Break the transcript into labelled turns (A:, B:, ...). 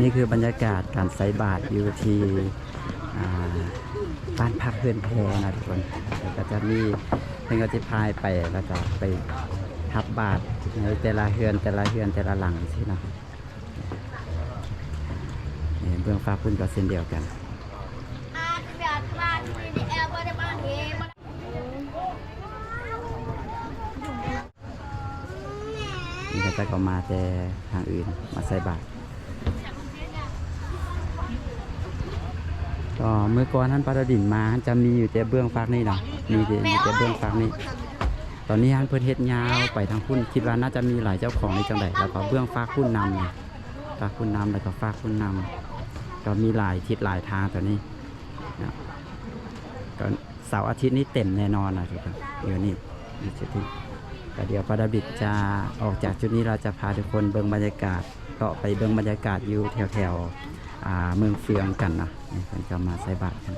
A: นี่
B: คือบรรยากาศการไสบาตอยู่ที่ บ้านพักเพื่อนแพนะทุกคนแล้วก็จะมีเพื่อนก็จะพายไปแล้วก็ไปทับบาตในแต่ละเฮือนแต่ละเฮือนแต่ละหลังสินะนี่เบื้องฟ้าพุ่นก็เช่นเดียวกันนี่ก็จะก็มาแต่ทางอื่นมาใส่บาตร ก็เมื่อก่อนท่านปาราดินมาท่านจะมีอยู่แต่เบื้องฟากนี่เนาะมีแต่แต่เบื้องฟากนี่ตอนนี้ท่านเพิ่นเฮ็ดยาวไปทางพุ่นคิดว่าน่าจะมีหลายเจ้าของในจังไดแล้วก็เบื้องฟากพุ่นนำฟากพุ่นนำแล้วก็ฟากพุ่นนำก็มีหลายทิศหลายทางตัวนี้นะก็เสาร์อาทิตย์นี้เต็มแน่นอนนะทุกคนเดี๋ยวนี้มีจุดที่ก็เดี๋ยวปาดาบิดจะออกจากจุดนี้เราจะพาทุกคนเบิ่งบรรยากาศก็ไปเบิ่งบรรยากาศอยู่แถวๆอ่า เมืองเฟืองกันนะนี่เพิ่นก็มาใส่บาตรกัน